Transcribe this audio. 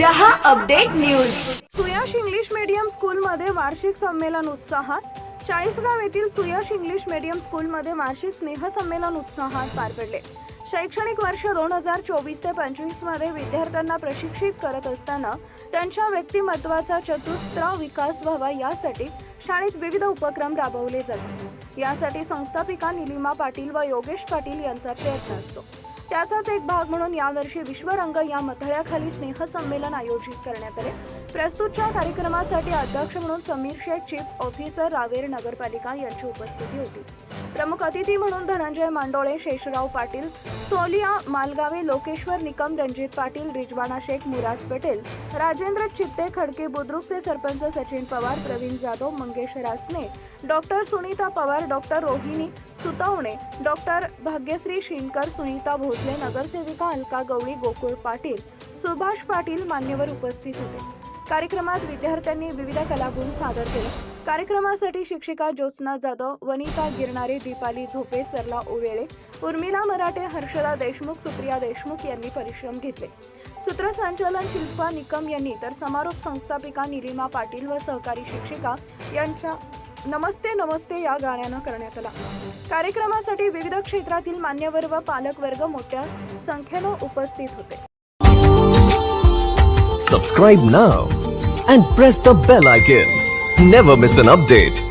रहा update news. Suyash English medium स्कूलमध्ये वार्षिक संमेलन उत्साहात. चाळीसगाव येथील सुयश इंग्लिश मीडियम स्कूलमध्ये वार्षिक स्नेहसंमेलन उत्साहात पार पडले. शैक्षणिक वर्ष दोन हजार चोवीस ते पंचवीसमध्ये विद्यार्थ्यांना प्रशिक्षित करत असताना त्यांच्या व्यक्तिमत्वाचा चतुस्त्र विकास व्हावा यासाठी शाळेत विविध उपक्रम राबवले जातात. यासाठी संस्थापिका निलिमा पाटील व योगेश पाटील यांचा प्रयत्न असतो. त्याचाच एक भाग म्हणून यावर्षी विश्वरंग या मथळ्याखाली स्नेहसंमेलन आयोजित करण्यात आले. प्रस्तुतच्या कार्यक्रमासाठी अध्यक्ष म्हणून समीर शेख चीफ ऑफिसर रावेर नगरपालिका यांची उपस्थिती होती. प्रमुख अतिथी म्हणून धनंजय मांडोळे शेषराव पाटील सोलिया मालगावे लोकेश्वर निकम रणजित पाटील रिजवाना शेख मुराद पटेल राजेंद्र चित्ते खडके बुद्रुकचे sarpanch Sachin Pawar Pravin Jadhav Mangesh Rasane doctor Sunita Pawar doctor Rohini Sutavane doctor Bhagyashree Shinkar Sunita इथले नगरसेविका अलका गवळी गोकुळ पाटील सुभाष पाटील मान्यवर उपस्थित होते. कार्यक्रमात विद्यार्थ्यांनी विविध कलागुण सादर केले. कार्यक्रमासाठी शिक्षिका ज्योत्स्ना जाधव वनिता गिरणारे दीपाली झोपे सरला ओवेळे उर्मिला मराठे हर्षदा देशमुख सुप्रिया देशमुख यांनी परिश्रम घेतले. सूत्रसंचालन शिल्पा निकम यांनी तर समारोप संस्थापिका निलिमा पाटील व सहकारी शिक्षिका यांच्या नमस्ते नमस्ते या गाण्यानं करण्यात आला. कार्यक्रमासाठी विविध क्षेत्रातील मान्यवर व पालकवर्ग मोठ्या संख्येनं उपस्थित होते. Subscribe now and press the bell icon never miss an update